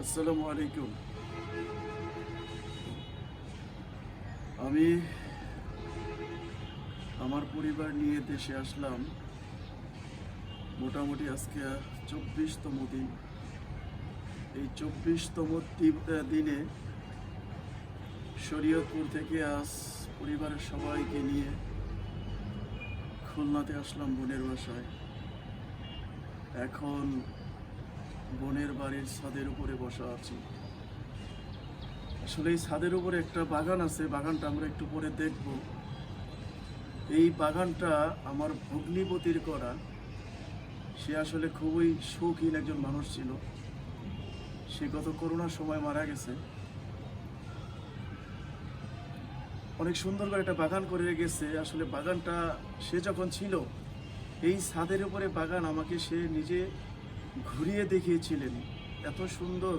আসসালামু আলাইকুম আমি আমার পরিবার নিয়ে দেশে আসলাম। মোটামুটি আজকে চব্বিশতম দিন। এই চব্বিশতম দিনে শরীয়তপুর থেকে আজ পরিবারের সবাইকে নিয়ে খুলনাতে আসলাম বোনের বাসায়। এখন বোনের বাড়ির ছাদের উপরে বসা আছি। আসলে এই ছাদের উপরে একটা বাগান আছে, বাগানটা আমরা একটু পরে দেখব। এই বাগানটা আমার ভগ্নিপতির করা। সে আসলে খুবই শৌখিন একজন মানুষ ছিল। সে গত করোনার সময় মারা গেছে। অনেক সুন্দর করে একটা বাগান করে গেছে আসলে বাগানটা সে যখন ছিল, এই ছাদের উপরে বাগান আমাকে সে নিজে ঘুরিয়ে দেখিয়েছিলেন। এত সুন্দর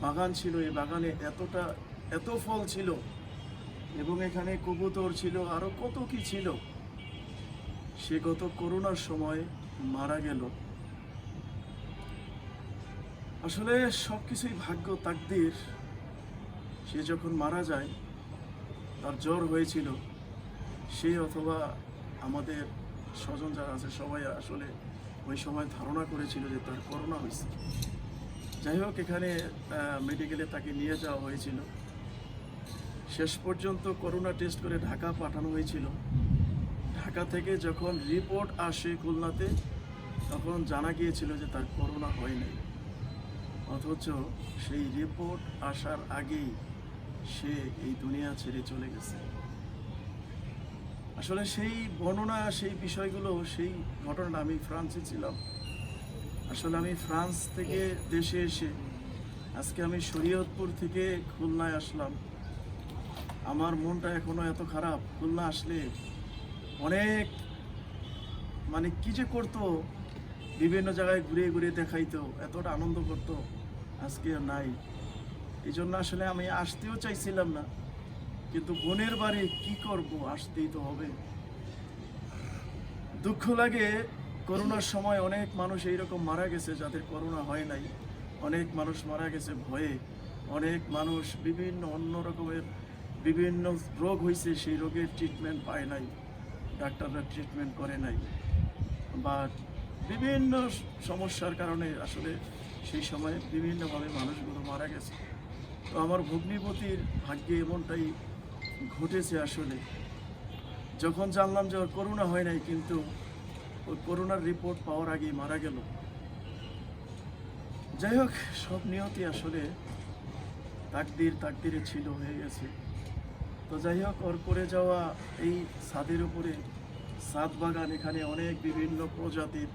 বাগান ছিল, এই বাগানে এতটা, এত ফল ছিল। এবং এখানে কবুতর ছিল, আরও কত কি ছিল। সে গত করোনার সময় মারা গেল। আসলে সব কিছুই ভাগ্য তাকদির। সে যখন মারা যায়, তার জ্বর হয়েছিল। সে অথবা আমাদের স্বজন যারা আছে, সবাই আসলে ওই সময় ধারণা করেছিল যে তার করোনা হয়েছে। যাই হোক, এখানে মেডিকেলে তাকে নিয়ে যাওয়া হয়েছিল। শেষ পর্যন্ত করোনা টেস্ট করে ঢাকা পাঠানো হয়েছিল। ঢাকা থেকে যখন রিপোর্ট আসে খুলনাতে, তখন জানা গিয়েছিল যে তার করোনা হয়নি অথচ সেই রিপোর্ট আসার আগেই সে এই দুনিয়া ছেড়ে চলে গেছে। আসলে সেই বর্ণনা, সেই বিষয়গুলো, সেই ঘটনাটা আমি ফ্রান্সে ছিলাম। আসলে আমি ফ্রান্স থেকে দেশে এসে আজকে আমি শরীয়তপুর থেকে খুলনায় আসলাম। আমার মনটা এখনও এত খারাপ। খুলনা আসলে অনেক মানে কি যে করতো, বিভিন্ন জায়গায় ঘুরে ঘুরে দেখাইতো, এতটা আনন্দ করতো, আজকে নাই। এই জন্য আসলে আমি আসতেও চাইছিলাম না। কিন্তু বোনের বাড়ি কি করব? আসতেই তো হবে। দুঃখ লাগে, করোনার সময় অনেক মানুষ এইরকম মারা গেছে যাদের করোনা হয় নাই। অনেক মানুষ মারা গেছে ভয়ে। অনেক মানুষ বিভিন্ন অন্য রকমের বিভিন্ন রোগ হয়েছে সেই রোগের ট্রিটমেন্ট পায় নাই। ডাক্তাররা ট্রিটমেন্ট করে নাই। বা বিভিন্ন সমস্যার কারণে আসলে সেই সময় বিভিন্নভাবে মানুষগুলো মারা গেছে। তো আমার ভগ্নিপতির ভাগ্যে এমনটাই ঘটেছে আসলে। যখন জানলাম যে ওর করোনা হয় নাই, কিন্তু ওই করোনার রিপোর্ট পাওয়ার আগেই মারা গেল। যাই হোক, সব নিয়তি আসলে তাকদির তাকদিরে ছিল, হয়ে গেছে। তো যাই হোক, ওর করে যাওয়া এই ছাদের উপরে সাত বাগান, এখানে অনেক বিভিন্ন প্রজাতির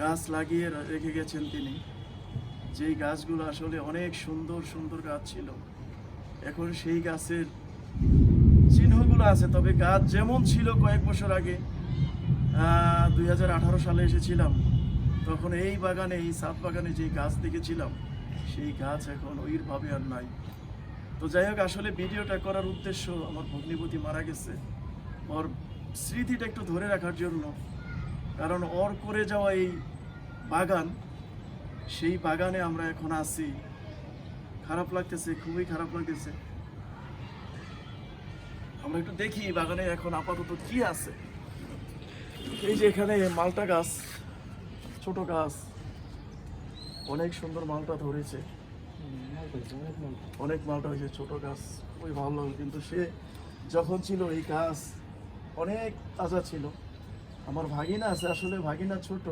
গাছ লাগিয়ে রেখে গেছেন তিনি। যেই গাছগুলো আসলে অনেক সুন্দর সুন্দর গাছ ছিল। এখন সেই গাছের চিহ্নগুলো আছে, তবে গাছ যেমন ছিল কয়েক বছর আগে দু হাজার আঠারো সালে এসেছিলাম, তখন এই বাগানে, এই সাত বাগানে যেই গাছ দেখেছিলাম, সেই গাছ এখন ওইভাবে আর নাই। তো যাই হোক, আসলে ভিডিওটা করার উদ্দেশ্য আমার ভগ্নিপতি মারা গেছে। ওর স্মৃতিটা একটু ধরে রাখার জন্য, কারণ ওর করে যাওয়া এই বাগান, সেই বাগানে আমরা এখন আছি। খারাপ লাগতেছে, খুবই খারাপ লাগতেছে। আমরা একটু দেখি বাগানে এখন আপাতত কি আছে। এই যে এখানে মালটা গাছ, ছোট গাছ। অনেক সুন্দর মালটা ধরেছে। অনেক মালটা হয়েছে ছোট গাছ খুবই ভালো কিন্তু সে যখন ছিল এই গাছ অনেক তাজা ছিল। আমার ভাগিনা আছে, আসলে ভাগিনা ছোট।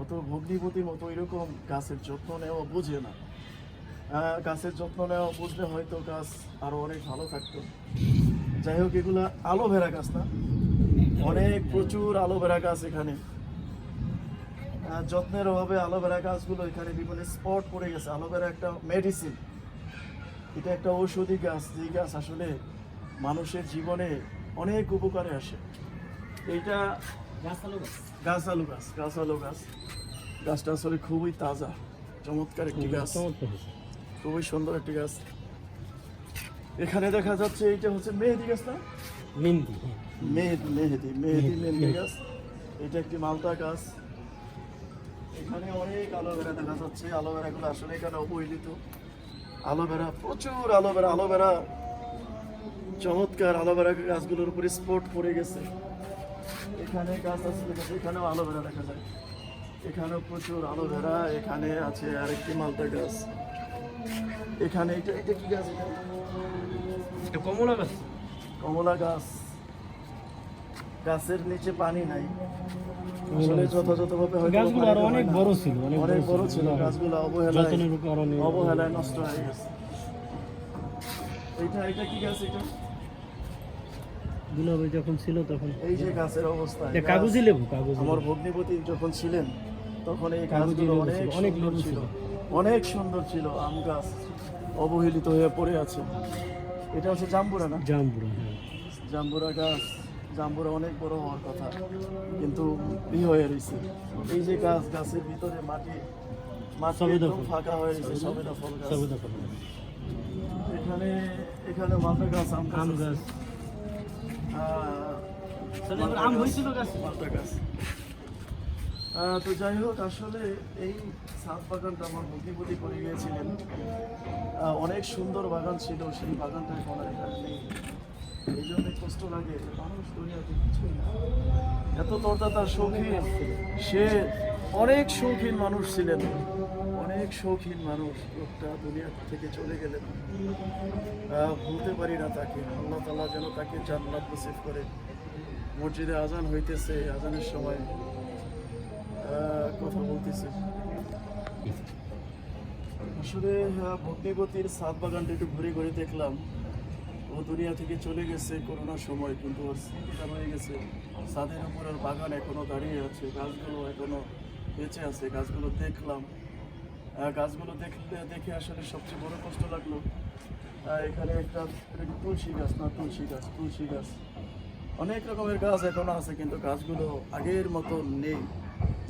অত ভগ্নিপতির মতো এরকম গাছের যত্ন নেওয়া বুঝে না। গাছের যত্ন নেওয়া বুঝলে হয়তো গাছ আরও অনেক ভালো থাকতো। যাই হোক এগুলা অ্যালোভেরা গাছ না। অনেক প্রচুর অ্যালোভেরা গাছ এখানে। যত্নের অভাবে অ্যালোভেরা গাছগুলো এখানে বিভিন্ন স্পট পড়ে গেছে। অ্যালোভেরা একটা মেডিসিন এটা একটা ঔষধি গাছ। যেই গাছ আসলে মানুষের জীবনে অনেক উপকারে আসে। এইটা গাছ আলু গাছ। গাছ আলু গাছ গাছটা আসলে খুবই তাজা চমৎকার একটি গাছ। খুবই সুন্দর একটি গাছ। এখানে দেখা যাচ্ছে এইটা হচ্ছে মেহেদি গাছ না মেহেন্দি মেহেদি মেহেদি মেহেদি মেহেদি গাছ। এটা একটি মালটা গাছ। এখানে অনেক অ্যালোভেরা দেখা যাচ্ছে। অ্যালোভেরাগুলো আসলে এখানে অবহেলিত। অ্যালোভেরা প্রচুর অ্যালোভেরা। অ্যালোভেরা চমৎকার অ্যালোভেরা গাছগুলোর উপরে স্পট পড়ে গেছে। এখানে গাছ আছে এখানেও অ্যালোভেরা দেখা যায়। এখানেও প্রচুর অ্যালোভেরা। এখানে আছে আরেকটি মালটা গাছ। এখানে এটা এটা কি গাছ এটা? এটা কমলা গাছ। কমলা গাছ। গাছের নিচে পানি নাই। আসলে যথাযথভাবে হয়তো গাছগুলো আরও অনেক বড় ছিল অনেক বড় ছিল গাছগুলো অবহেলায় অবহেলায় নষ্ট হয়ে গেছে। এটা এটা কি গাছ এটা? দুলাভাই যখন ছিল তখন। এই যে গাছের অবস্থা এটা কাগজি লেবু কাগজি আমার ভগ্নিপতি যখন ছিলেন তখন এই গাছগুলো অনেক অনেক লেবু ছিল। অনেক সুন্দর ছিল আম গাছ। অবহেলিত হয়ে পড়ে আছে। এটা হচ্ছে জাম্বুরা না? জামপুরা হ্যাঁ। জাম্বুরা গাছ জাম্বুরা অনেক বড় হওয়ার কথা কিন্তু ই হয়ে রয়েছে এই যে গাছ গাছের ভিতরে মাটি মাটি একদম ফাঁকা হয়ে রয়েছে সবেদা ফল গাছ। এখানে এখানে মালটা গাছ আম গাছ আম হয়েছিল গাছ? মালটা গাছ। তো যাই হোক, আসলে এই সাত বাগানটা আমার বুদ্ধিপতি করে গিয়েছিলেন। অনেক সুন্দর বাগান ছিল, সেই বাগানটা এখন আর নেই। এই জন্য কষ্ট লাগে যে মানুষ দুনিয়াতে কিছুই না। এত তার শৌখিন সে অনেক শৌখিন মানুষ ছিলেন। অনেক শৌখিন মানুষ লোকটা দুনিয়া থেকে চলে গেলেন। ভুলতে পারি না তাকে। আল্লাহ তালা যেন তাকে জান্নাত নসিব করে। মসজিদে আজান হইতেছে, আজানের সময় কথা বলতেছে। আসলে ভগ্নিপতির সাত বাগানটা একটু ঘুরে ঘুরে দেখলাম। ও দুনিয়া থেকে চলে গেছে করোনার সময়, কিন্তু ওর স্মৃতিটা রয়ে গেছে। ছাদের উপর ওর বাগান এখনও দাঁড়িয়ে আছে, গাছগুলো এখনও বেঁচে আছে, গাছগুলো দেখলাম। গাছগুলো দেখলে, দেখে আসলে সবচেয়ে বড় কষ্ট লাগল। এখানে একটা তুলসী গাছ, না, তুলসী গাছ তুলসী গাছ। অনেক রকমের গাছ এখনও আছে, কিন্তু গাছগুলো আগের মতো নেই।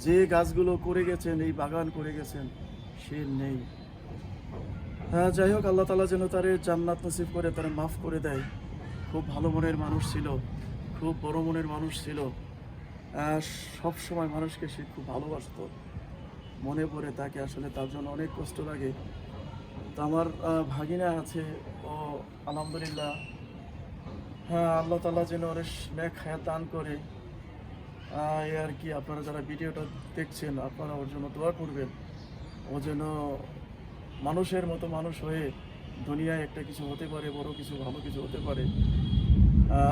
যে গাছগুলো করে গেছেন, এই বাগান করে গেছেন, সে নেই। হ্যাঁ যাই হোক, আল্লাহ তালা যেন তারে জান্নাত নসিব করে, তারা মাফ করে দেয়। খুব ভালো মনের মানুষ ছিল, খুব বড় মনের মানুষ ছিল। সব সময় মানুষকে সে খুব ভালোবাসতো। মনে পড়ে তাকে আসলে তার জন্য অনেক কষ্ট লাগে। তো আমার ভাগিনা আছে, ও আলহামদুলিল্লাহ। হ্যাঁ আল্লাহ তালা যেন ওর নেক হায়াত দান করে। আর কি আপনারা যারা ভিডিওটা দেখছেন আপনারা ওর জন্য দোয়া করবেন। ও যেন মানুষের মতো মানুষ হয়ে দুনিয়ায় একটা কিছু হতে পারে বড় কিছু ভালো কিছু হতে পারে।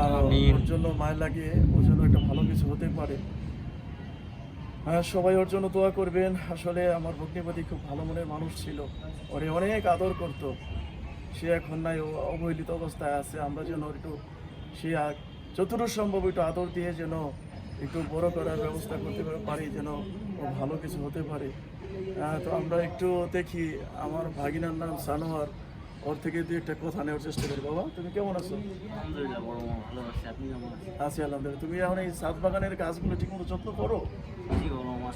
আর ওর জন্য মায়ের লাগিয়ে ওর জন্য একটা ভালো কিছু হতে পারে। হ্যাঁ সবাই ওর জন্য দোয়া করবেন। আসলে আমার ভগ্নিপতি খুব ভালো মনের মানুষ ছিল। ওরে অনেক আদর করত। সে এখন নাই অবহেলিত অবস্থায় আছে। আমরা যেন ওর একটু সে যতটুকু সম্ভব একটু আদর দিয়ে যেন একটু বড় করার ব্যবস্থা করতে পারি যেন ও ভালো কিছু হতে পারে। তো আমরা একটু দেখি আমার ভাগিনার নাম সানোয়ার। ওর থেকে দু একটা কথা নেওয়ার চেষ্টা করি। বাবা তুমি কেমন আছো? আছে। আলহামদুলিল্লাহ। তুমি এখন এই সাত বাগানের গাছগুলো ঠিকমতো যত্ন করো?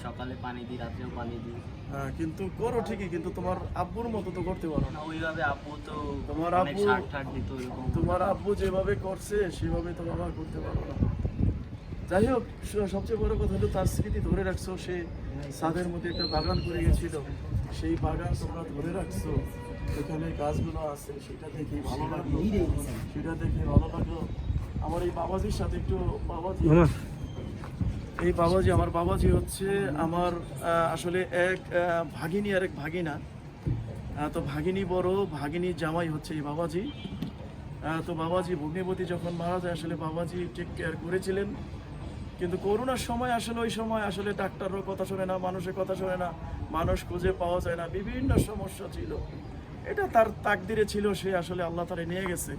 সকালে পানি দিই রাত্রেও পানি দিই। হ্যাঁ কিন্তু করো ঠিকই কিন্তু তোমার আব্বুর মতো তো করতে পারো না। ওইভাবে আপু তো তোমার দিত ওইরকম। তোমার আব্বু যেভাবে করছে সেভাবে তো বাবা করতে পারো না। যাই হোক সবচেয়ে বড় কথা হলো তার স্মৃতি ধরে রাখছো সে ছাদের মধ্যে একটা বাগান করে গেছিল সেই বাগান তোমরা ধরে রাখছো। এখানে গাছগুলো আছে সেটা দেখে ভালো লাগল। সেটা দেখে ভালো লাগল। আমার এই বাবাজির সাথে একটু বাবাজি এই বাবাজি আমার বাবাজি হচ্ছে আমার আসলে এক ভাগিনী আর এক ভাগিনা। তো ভাগিনী বড় ভাগিনী জামাই হচ্ছে এই বাবাজি। তো বাবাজি ভগ্নিপতি যখন মারা যায় আসলে বাবাজি টেক কেয়ার করেছিলেন। কিন্তু করোনার সময় আসলে ওই সময় আসলে ডাক্তারও কথা শোনে না মানুষের কথা শোনে না মানুষ খুঁজে পাওয়া যায় না বিভিন্ন সমস্যা ছিল। এটা তার তাকদিরে ছিল সে আসলে আল্লাহ তারে নিয়ে গেছে।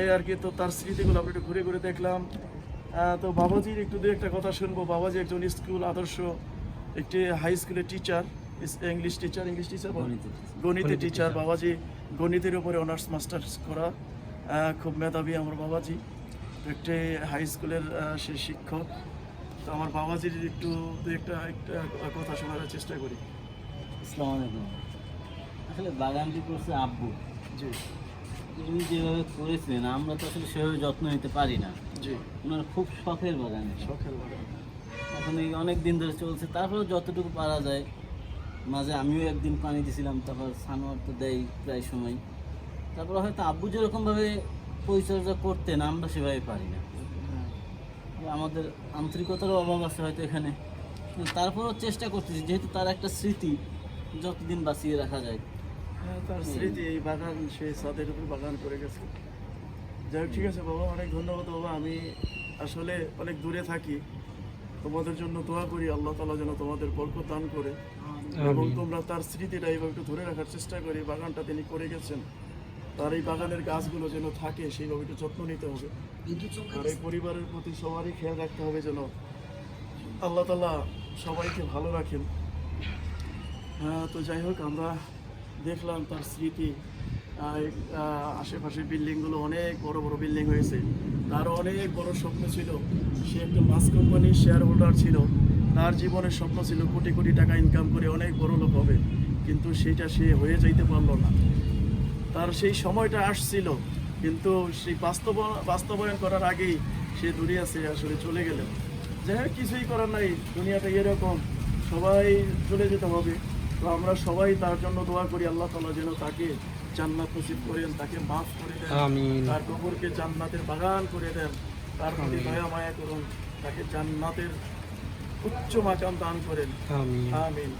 এই আর কি তো তার স্মৃতিগুলো আমরা একটু ঘুরে ঘুরে দেখলাম। তো বাবাজির একটু দু একটা কথা শুনব। বাবাজি একজন স্কুল আদর্শ একটি হাই স্কুলের teacher English teacher English teacher গণিতের টিচার বাবাজি গণিতের উপরে অনার্স মাস্টার্স করা। খুব মেধাবী আমার বাবাজি। একটি হাই স্কুলের সে শিক্ষক। তো আমার বাবাজির একটু একটা একটা কথা শোনার চেষ্টা করি। আসসালামু আলাইকুম। আসলে বাগানটি করছে আব্বু। জি। উনি যেভাবে করেছিলেন আমরা তো আসলে সেভাবে যত্ন নিতে পারি না। জি। ওনার খুব শখের বাগান শখের বাগান। এখন এই অনেক দিন ধরে চলছে তারপরে যতটুকু পারা যায় মাঝে আমিও একদিন পানি দিছিলাম তারপর সানোয়ার তো দেয় প্রায় সময়। তারপর হয়তো আব্বু যেরকমভাবে পরিচর্যা করতেন আমরা সেভাবে পারি না। আমাদের আন্তরিকতারও অভাব আছে হয়তো এখানে। কিন্তু তারপরেও চেষ্টা করতেছি যেহেতু তার একটা স্মৃতি যতদিন বাঁচিয়ে রাখা যায়। হ্যাঁ, তার স্মৃতি এই বাগান সেই ছাদের উপর বাগান করে গেছে। যাই হোক ঠিক আছে বাবা অনেক ধন্যবাদ বাবা। আমি আসলে অনেক দূরে থাকি। তোমাদের জন্য দোয়া করি আল্লাহ তালা যেন তোমাদের বরকত দান করে। এবং তোমরা তার স্মৃতিটা এইভাবে একটু ধরে রাখার চেষ্টা করি বাগানটা তিনি করে গেছেন। তার এই বাগানের গাছগুলো যেন থাকে সেইভাবে একটু যত্ন নিতে হবে। আর এই পরিবারের প্রতি সবারই খেয়াল রাখতে হবে যেন আল্লাহ তালা সবাইকে ভালো রাখেন। হ্যাঁ তো যাই হোক, আমরা দেখলাম তার স্মৃতি। আশেপাশের বিল্ডিংগুলো অনেক বড় বড় বিল্ডিং হয়েছে। তার অনেক বড় স্বপ্ন ছিল। সে একটা মাস কোম্পানির শেয়ার হোল্ডার ছিল। তার জীবনের স্বপ্ন ছিল কোটি কোটি টাকা ইনকাম করে অনেক বড় লোক হবে। কিন্তু সেটা সে হয়ে যাইতে পারল না। তার সেই সময়টা আসছিল কিন্তু সেই বাস্তব বাস্তবায়ন করার আগেই সে দুনিয়া সে আসলে চলে গেলেন যাই হোক কিছুই করার নাই দুনিয়াটা এরকম সবাই চলে যেতে হবে। তো আমরা সবাই তার জন্য দোয়া করি আল্লাহ তালা যেন তাকে জান্নাত নসিব করেন তাকে মাফ করে দেন তার কবরকে জান্নাতের বাগান করে দেন তার প্রতি দয়া মায়া করুন তাকে জান্নাতের উচ্চ মাকাম দান করেন। আমিন। আমিন।